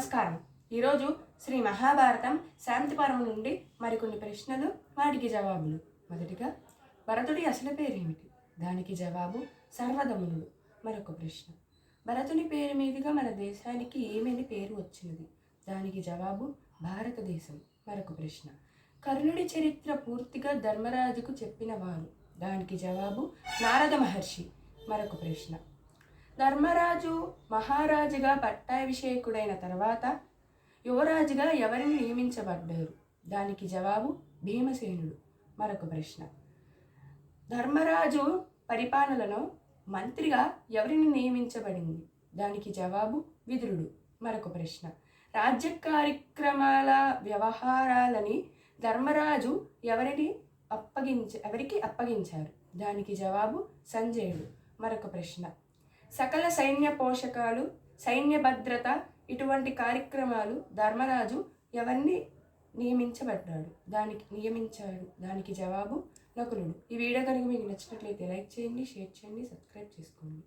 నమస్కారం. ఈరోజు శ్రీ మహాభారతం శాంతిపరం నుండి మరికొన్ని ప్రశ్నలు వాటికి జవాబులు. మొదటిగా భరతుడి అసలు పేరేమిటి? దానికి జవాబు సర్వధమునుడు. మరొక ప్రశ్న. భరతుని పేరు మీదుగా మన దేశానికి ఏమని పేరు వచ్చినది? దానికి జవాబు భారతదేశం. మరొక ప్రశ్న. కర్ణుడి చరిత్ర పూర్తిగా ధర్మరాజుకు చెప్పిన వారు. దానికి జవాబు నారద మహర్షి. మరొక ప్రశ్న. ధర్మరాజు మహారాజుగా పట్టాభిషేకుడైన తర్వాత యువరాజుగా ఎవరిని నియమించబడ్డారు? దానికి జవాబు భీమసేనుడు. మరొక ప్రశ్న. ధర్మరాజు పరిపాలనలో మంత్రిగా ఎవరిని నియమించబడింది? దానికి జవాబు విదురుడు. మరొక ప్రశ్న. రాజ్య కార్యక్రమాల వ్యవహారాలని ధర్మరాజు ఎవరిని అప్పగించ ఎవరికి అప్పగించారు? దానికి జవాబు సంజయుడు. మరొక ప్రశ్న. సకల సైన్య పోషకాలు సైన్య భద్రత ఇటువంటి కార్యక్రమాలు ధర్మరాజు ఎవరిని నియమించబడ్డాడు? దానికి నియమించాడు. దానికి జవాబు నకులుడు. ఈ వీడియో కనుక మీకు నచ్చినట్లయితే లైక్ చేయండి షేర్ చేయండి సబ్స్క్రైబ్ చేసుకోండి.